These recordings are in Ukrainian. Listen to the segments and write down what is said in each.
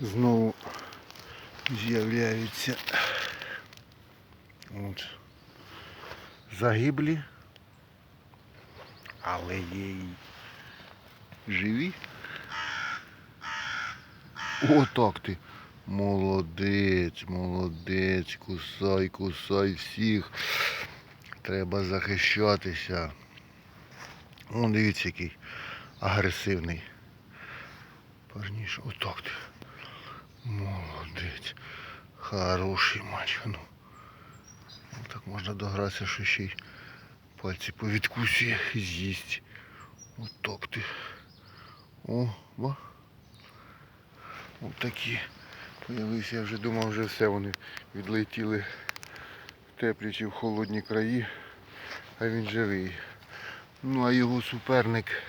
знову з'являються от, загиблі, але є й живі. Отак ти. Молодець, молодець, кусай, кусай всіх. Треба захищатися. О, дивіться, який агресивний. Парніше, отак ти. Молодець. Хороший мачо. Ну. Ну, Так можна догратися, що ще й пальці повідкусує і з'їсть. Отак ти. О, ба. Ось такі. Появився, я вже думав, вже все, вони відлетіли в теплі чи в холодні краї, а він живий. Ну а його суперник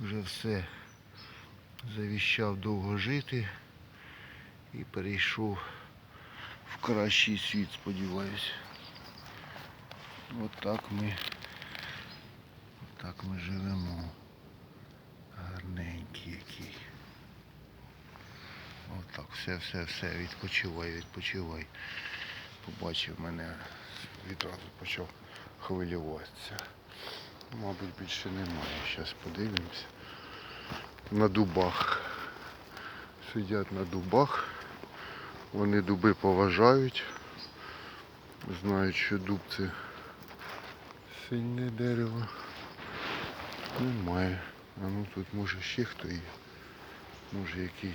вже все завіщав довго жити і перейшов в кращий світ, сподіваюся. Отак ми, отак ми живемо. Гарненький який. Отак, все, все, все, відпочивай, відпочивай. Побачив мене, відразу почав хвилюватися. Мабуть, більше немає. Зараз подивимося. На дубах. Сидять на дубах. Вони дуби поважають. Знають, що дуб це сильне дерево. Немає. А ну тут може ще хто є. Може який.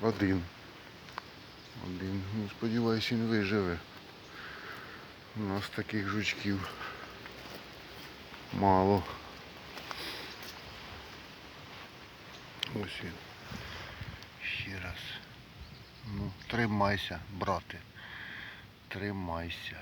Один. Один. Ну, сподіваюся, він виживе. У нас таких жучків мало. Ось він. Ще раз. Ну, тримайся, брате. Тримайся.